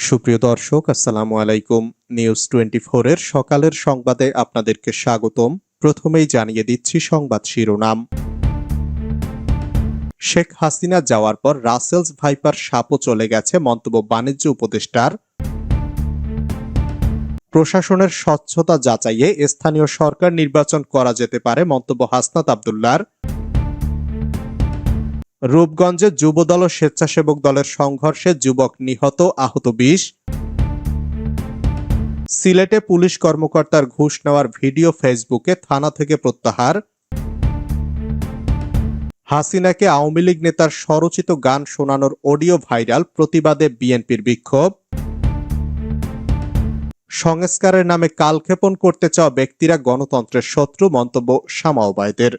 সুপ্রিয় দর্শক, আসসালামু আলাইকুম। নিউজ টোয়েন্টি এর সকালের সংবাদে আপনাদেরকে স্বাগতম। প্রথমেই জানিয়ে দিচ্ছি সংবাদ শিরোনাম। শেখ হাসিনা যাওয়ার পর রাসেলস ভাইপার সাপও চলে গেছে মন্তব্য বাণিজ্য উপদেষ্টার। প্রশাসনের স্বচ্ছতা যাচাইয়ে স্থানীয় সরকার নির্বাচন করা যেতে পারে মন্তব্য হাসনাত আবদুল্লার। রূপগঞ্জে যুবদল ও স্বেচ্ছাসেবক দলের সংঘর্ষে যুবক নিহত, আহত বিশ। সিলেটে পুলিশ কর্মকর্তার ঘুষ নেওয়ার ভিডিও ফেসবুকে থানা থেকে প্রত্যাহার। হাসিনাকে আওয়ামী লীগ নেতার স্বরচিত গান শোনানোর অডিও ভাইরাল, প্রতিবাদে বিএনপির বিক্ষোভ। সংস্কারের নামে কালক্ষেপণ করতে চাওয়া ব্যক্তিরা গণতন্ত্রের শত্রু, মন্তব্য শামাওবায়দের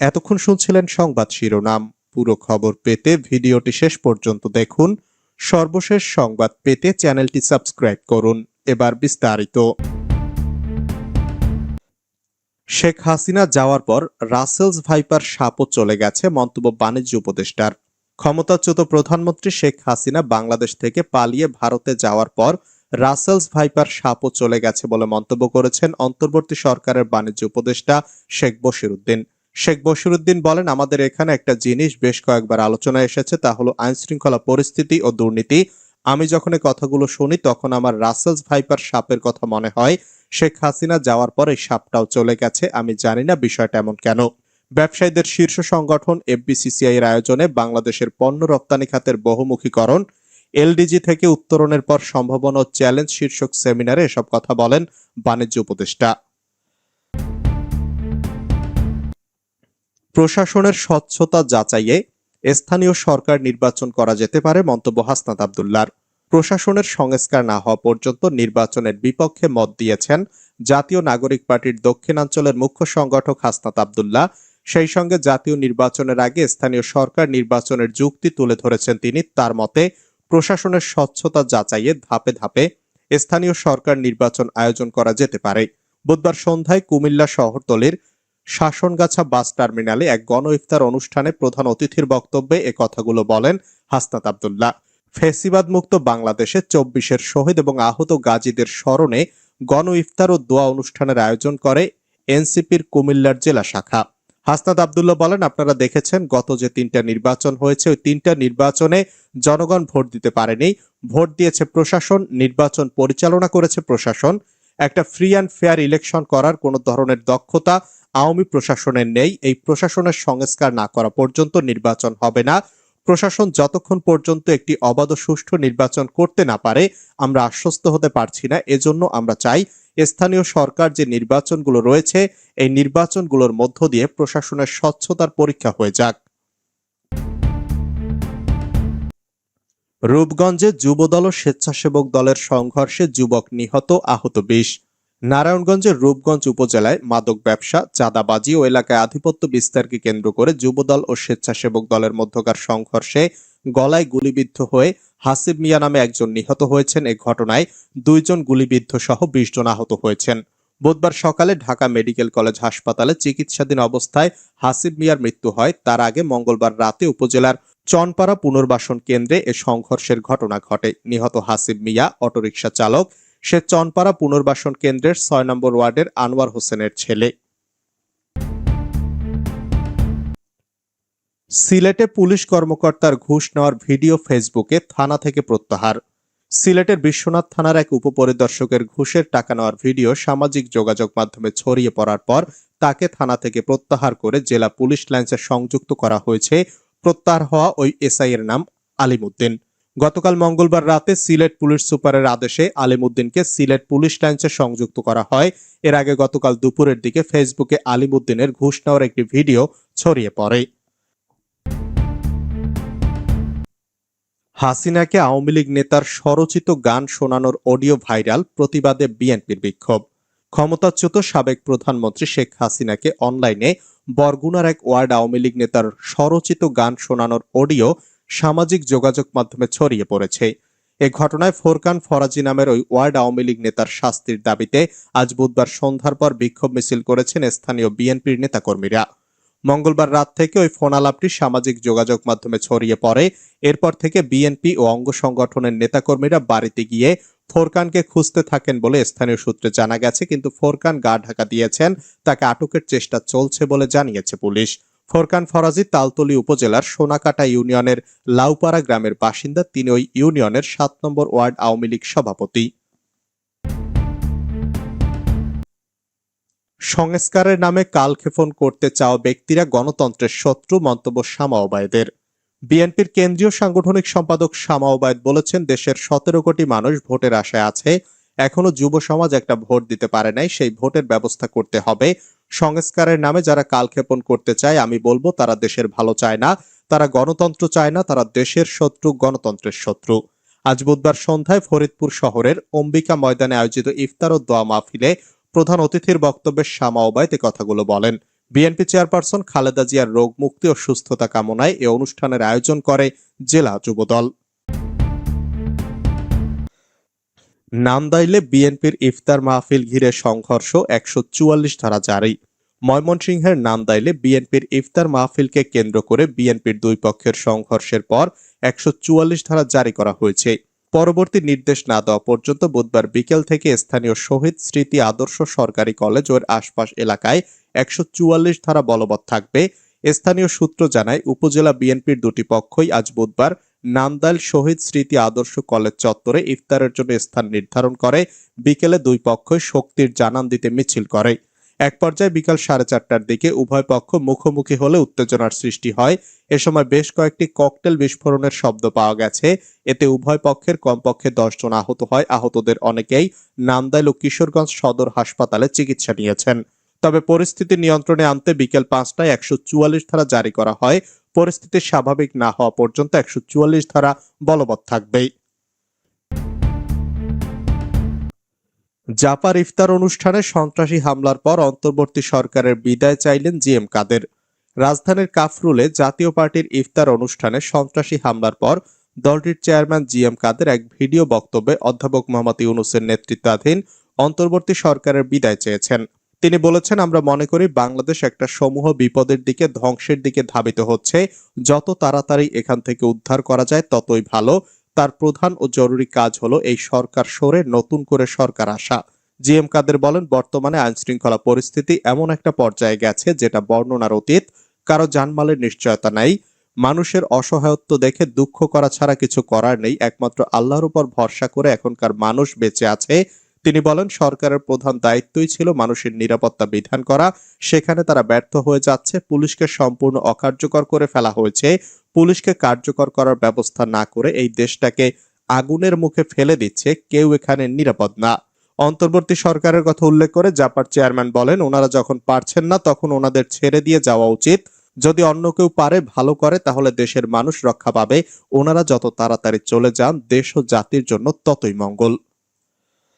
এতক্ষণ শুনছিলেন সংবাদ শিরোনাম। পুরো খবর পেতে ভিডিওটি শেষ পর্যন্ত দেখুন। সর্বশেষ সংবাদ পেতে চ্যানেলটি সাবস্ক্রাইব করুন। এবার বিস্তারিত। শেখ হাসিনা যাওয়ার পর রাসেলস ভাইপার সাপও চলে গেছে মন্তব্য বাণিজ্য উপদেষ্টার। ক্ষমতাচ্যুত প্রধানমন্ত্রী শেখ হাসিনা বাংলাদেশ থেকে পালিয়ে ভারতে যাওয়ার পর রাসেলস ভাইপার সাপও চলে গেছে বলে মন্তব্য করেছেন অন্তর্বর্তী সরকারের বাণিজ্য উপদেষ্টা শেখ বশিরুদ্দিন শেখ বশিরুদ্দিন বলেন, আমাদের এখানে একটা জিনিস বেশ কয়েকবার আলোচনায় এসেছে, তা হলো আইন শৃঙ্খলা পরিস্থিতি ও দুর্নীতি। আমি যখন এই কথাগুলো শুনি, তখন আমার রাসেলস ভাইপার সাপের কথা মনে হয়, শেখ হাসিনা যাওয়ার পর সাপটাও চলে গেছে, আমি জানি না বিষয়টা এমন কেন। ব্যবসায়ীদের শীর্ষ সংগঠন এফবিসিসিআই এর আয়োজনে বাংলাদেশের পণ্য রপ্তানি খাতের বহুমুখীকরণ, এলডিজি থেকে উত্তরণের পর সম্ভাবনা ও চ্যালেঞ্জ শীর্ষক সেমিনারে এসব কথা বলেন বাণিজ্য উপদেষ্টা। প্রশাসনের স্বচ্ছতা যাচাইয়ে স্থানীয় সরকার নির্বাচন করা যেতে পারে, মন্তব্য হাসনাত আবদুল্লার। প্রশাসনের সংস্কার না হওয়া পর্যন্ত নির্বাচনের বিপক্ষে মত দিয়েছেন জাতীয় নাগরিক পার্টির দক্ষিণাঞ্চলের মুখ্য সংগঠক হাসনাত আবদুল্লাহ। সেই সঙ্গে জাতীয় নির্বাচনের আগে স্থানীয় সরকার নির্বাচনের যুক্তি তুলে ধরেছেন তিনি। তার মতে, প্রশাসনের স্বচ্ছতা যাচাইয়ে ধাপে ধাপে স্থানীয় সরকার নির্বাচন আয়োজন করা যেতে পারে। বুধবার সন্ধ্যায় কুমিল্লা শহরতলির শাসনগাছা বাস টার্মিনালে এক গণ ইফতার অনুষ্ঠানে প্রধান অতিথির বক্তব্যে এ কথাগুলো বলেন হাসনাত আবদুল্লাহ। ফেসিবাদ মুক্ত বাংলাদেশে চব্বিশের শহীদ এবং আহত গাজীদের স্মরণে গণ ইফতার ও দোয়া অনুষ্ঠানের আয়োজন করে এনসিপির কুমিল্লার জেলা শাখা। হাসনাত আবদুল্লাহ বলেন, আপনারা দেখেছেন গত যে তিনটা নির্বাচন হয়েছে, ওই তিনটা নির্বাচনে জনগণ ভোট দিতে পারেনি। ভোট দিয়েছে প্রশাসন, নির্বাচন পরিচালনা করেছে প্রশাসন। একটা ফ্রি অ্যান্ড ফেয়ার ইলেকশন করার কোনো ধরনের দক্ষতা আওয়ামী প্রশাসনের নেই, এই প্রশাসনের সংস্কার না করা পর্যন্ত নির্বাচন হবে না। প্রশাসন যতক্ষণ পর্যন্ত একটি অবাধ সুষ্ঠু নির্বাচন করতে না পারে, আমরা আশ্বস্ত হতে পারছি না। এজন্য আমরা চাই স্থানীয় সরকার যে নির্বাচনগুলো রয়েছে, এই নির্বাচনগুলোর মধ্য দিয়ে প্রশাসনের স্বচ্ছতার পরীক্ষা হয়ে যাক। রূপগঞ্জে যুবদল ও স্বেচ্ছাসেবক দলের সংঘর্ষে যুবক নিহত, আহত বিশ। নারায়ণগঞ্জের রূপগঞ্জ উপজেলায় মাদক ব্যবসা, চাঁদাবাজি ও এলাকায় আধিপত্য বিস্তারকে কেন্দ্র করে যুবদল ও স্বেচ্ছাসেবক দলের মধ্যকার সংঘর্ষে গলায় গুলিবিদ্ধ হয়ে হাসিব মিয়া নামে একজন নিহত হয়েছেন। এ ঘটনায় দুইজন গুলিবিদ্ধ সহ বিশ জন আহত হয়েছেন। বুধবার সকালে ঢাকা মেডিকেল কলেজ হাসপাতালে চিকিৎসাধীন অবস্থায় হাসিব মিয়ার মৃত্যু হয়। তার আগে মঙ্গলবার রাতে উপজেলার চনপাড়া পুনর্বাসন কেন্দ্রে এ সংঘর্ষের ঘটনা ঘটে। নিহত হাসিব মিয়া অটোরিকশা চালক সে চনপাড়া পুনর্বাসন কেন্দ্রের ছয় নম্বর ওয়ার্ডের আনোয়ার হোসেনের ছেলে। সিলেটে পুলিশ কর্মকর্তার ঘুষ নেওয়ার ভিডিও ফেসবুকে থানা থেকে প্রত্যাহার। সিলেটের বিশ্বনাথ থানার এক উপপরিদর্শকের ঘুষের টাকা নেওয়ার ভিডিও সামাজিক যোগাযোগ মাধ্যমে ছড়িয়ে পড়ার পর তাকে থানা থেকে প্রত্যাহার করে জেলা পুলিশ লাইন্সে সংযুক্ত করা হয়েছে। প্রত্যাহার হওয়া ওই এসআই এর নাম আলিমুদ্দিন। গতকাল মঙ্গলবার রাতে সিলেট পুলিশ সুপারের আদেশে আলিমুদ্দিনকে সিলেট পুলিশ লাইন্সে সংযুক্ত করা হয়। এর আগে গতকাল দুপুরের দিকে ফেসবুকে আলিমুদ্দিনের ঘুষ নেওয়ার একটি ভিডিও ছড়িয়ে পড়ে। হাসিনাকে আওয়ামী লীগ নেতার স্বরচিত গান শোনানোর অডিও ভাইরাল, প্রতিবাদে বিএনপির বিক্ষোভ। ক্ষমতাচ্যুত সাবেক প্রধানমন্ত্রী শেখ হাসিনাকে অনলাইনে বরগুনার এক ওয়ার্ড আওয়ামী লীগ নেতার স্বরচিত গান শোনানোর অডিও সামাজিক যোগাযোগ মাধ্যমে ছড়িয়ে পড়েছে। এ ঘটনায় ফোরকান ফরাজি নামের ওই ওয়ার্ড আওয়ামী লীগ নেতার শাস্তির দাবিতে আজ বুধবার সন্ধ্যার পর বিক্ষোভ মিছিল করেছেন স্থানীয় বিএনপির নেতাকর্মীরা। মঙ্গলবার রাত থেকে ওই ফোন আলাপটি সামাজিক যোগাযোগ মাধ্যমে ছড়িয়ে পড়ে। এরপর থেকে বিএনপি ও অঙ্গ সংগঠনের নেতাকর্মীরা বাড়িতে গিয়ে ফোরকানকে খুঁজতে থাকেন বলে স্থানীয় সূত্রে জানা গেছে, কিন্তু ফোরকান গা ঢাকা দিয়েছেন, তাকে আটকের চেষ্টা চলছে বলে জানিয়েছে পুলিশ। ফোরকান ফরাজি তালতলি উপজেলার সোনাকাটা ইউনিয়নের লাউপাড়া গ্রামের বাসিন্দা, তিনি ওই ইউনিয়নের সাত নম্বর ওয়ার্ড আওয়ামী লীগ সভাপতি। সংস্কারের নামে কালক্ষেপণ করতে চাওয়া ব্যক্তিরা গণতন্ত্রের শত্রু, মন্তব্য শামা ওবায়দের। বিএনপির কেন্দ্রীয় সাংগঠনিক সম্পাদক শামা ওবায়দ বলেছেন, দেশের সতেরো কোটি মানুষ ভোটের আশায় আছে, এখনও যুব সমাজ একটা ভোট দিতে পারে নাই, সেই ভোটের ব্যবস্থা করতে হবে সংস্কারের নামে যারা কালক্ষেপণ করতে চায়, আমি বলব তারা দেশের ভালো চায় না। তারা গণতন্ত্র চায় না, তারা দেশের শত্রু, গণতন্ত্রের শত্রু। আজ বুধবার সন্ধ্যায় ফরিদপুর শহরের অম্বিকা ময়দানে আয়োজিত ইফতার ও দোয়া মাহফিলে প্রধান অতিথির বক্তব্যে শামা ওবায়দ কথাগুলো বলেন। বিএনপি চেয়ারপারসন খালেদা জিয়ার রোগ, মুক্তি ও সুস্থতা কামনায় এ অনুষ্ঠানের আয়োজন করে জেলা যুবদল। নান্দাইলে বিএনপির ইফতার মাহফিল ঘিরে সংঘর্ষ একশো চুয়াল্লিশ ধারা জারি। ময়মনসিংহের নান্দাইলে বিএনপির ইফতার মাহফিলকে কেন্দ্র করে বিএনপির দুই পক্ষের সংঘর্ষের পর একশো চুয়াল্লিশ ধারা জারি করা হয়েছে। পরবর্তী নির্দেশ না দেওয়া পর্যন্ত বুধবার বিকেল থেকে স্থানীয় শহীদ স্মৃতি আদর্শ সরকারি কলেজ ও এর আশপাশ এলাকায় একশো চুয়াল্লিশ ধারা বলবৎ থাকবে। স্থানীয় সূত্র জানায়, উপজেলা বিএনপির দুটি পক্ষই আজ বুধবার নান্দাইল শহীদ স্মৃতি আদর্শ কলেজ চত্বরে ইফতারের জন্য স্থান নির্ধারণ করে বিকেলে দুই পক্ষ শক্তির জানান দিতে মিছিল করে। এক পর্যায়ে বিকাল সাড়ে চারটার দিকে উভয় পক্ষ মুখোমুখি হলে উত্তেজনার সৃষ্টি হয়। এ সময় বেশ কয়েকটি ককটেল বিস্ফোরণের শব্দ পাওয়া গেছে। এতে উভয় পক্ষের কমপক্ষে দশ জন আহত হয়। আহতদের অনেকেই নান্দাইল ও কিশোরগঞ্জ সদর হাসপাতালে চিকিৎসা নিয়েছেন। তবে পরিস্থিতি নিয়ন্ত্রণে আনতে বিকেল পাঁচটায় একশো চুয়াল্লিশ ধারা জারি করা হয়। পরিস্থিতি স্বাভাবিক না হওয়া পর্যন্ত একশো চুয়াল্লিশ ধারা বলবৎ থাকবেই। জাপার ইফতার অনুষ্ঠানে সন্ত্রাসী হামলার পর অন্তর্বর্তী সরকারের বিদায় চাইলেন জি এম কাদের। রাজধানীর কাফরুলে জাতীয় পার্টির ইফতার অনুষ্ঠানে সন্ত্রাসী হামলার পর দলটির চেয়ারম্যান জি এম কাদের এক ভিডিও বক্তব্যে অধ্যাপক মোহাম্মদ ইউনুসের নেতৃত্বাধীন অন্তর্বর্তী সরকারের বিদায় চেয়েছেন। তিনি বলেছেন, আমরা মনে করি বাংলাদেশ একটা সমূহ বিপদের দিকে, ধ্বংসের দিকে ধাবিত হচ্ছে। যত তাড়াতাড়ি এখান থেকে উদ্ধার করা যায়, ততই ভালো। তার প্রধান ও জরুরি কাজ হলো এই সরকার সরে নতুন করে সরকার আসা। জি এম কাদের বলেন, বর্তমানে আইন শৃঙ্খলা পরিস্থিতি এমন একটা পর্যায়ে গেছে যেটা বর্ণনার অতীত। কারও জানমালের নিশ্চয়তা নাই। মানুষের অসহায়ত্ব দেখে দুঃখ করা ছাড়া কিছু করার নেই। একমাত্র আল্লাহর উপর ভরসা করে এখনকার মানুষ বেঁচে আছে। তিনি বলেন, সরকারের প্রধান দায়িত্বই ছিল মানুষের নিরাপত্তা বিধান করা। সেখানে তারা ব্যর্থ হয়ে যাচ্ছে, পুলিশকে সম্পূর্ণ অকার্যকর করে ফেলা হয়েছে। পুলিশকে কার্যকর করার ব্যবস্থা না করে এই দেশটাকে আগুনের মুখে ফেলে দিচ্ছে, কেউ এখানে নিরাপদ না। অন্তর্বর্তী সরকারের কথা উল্লেখ করে জাপার চেয়ারম্যান বলেন, ওনারা যখন পারছেন না, তখন ওনাদের ছেড়ে দিয়ে যাওয়া উচিত। যদি অন্য কেউ পারে, ভালো করে, তাহলে দেশের মানুষ রক্ষা পাবে। ওনারা যত তাড়াতাড়ি চলে যান, দেশ ও জাতির জন্য ততই মঙ্গল।